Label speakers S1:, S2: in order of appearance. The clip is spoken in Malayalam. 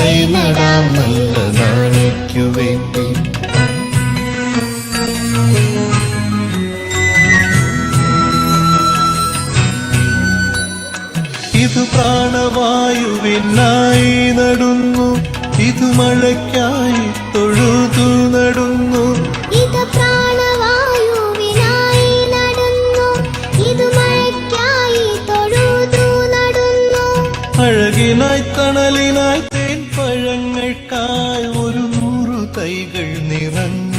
S1: തൈ നടാം നല്ല നാളേക്കു വേണ്ടി. ഇത് പ്രാണവായുവിനായി നടുന്നു ഇത് മഴയ്ക്കായി തൊഴുതു നടുന്നു.
S2: ഇത് പ്രാണവായുവിനായി നടന്നു ഇത് മഴയ്ക്കായി തൊഴുതു നടന്നു.
S1: അഴകിനായി തണലിനായി 盖的云。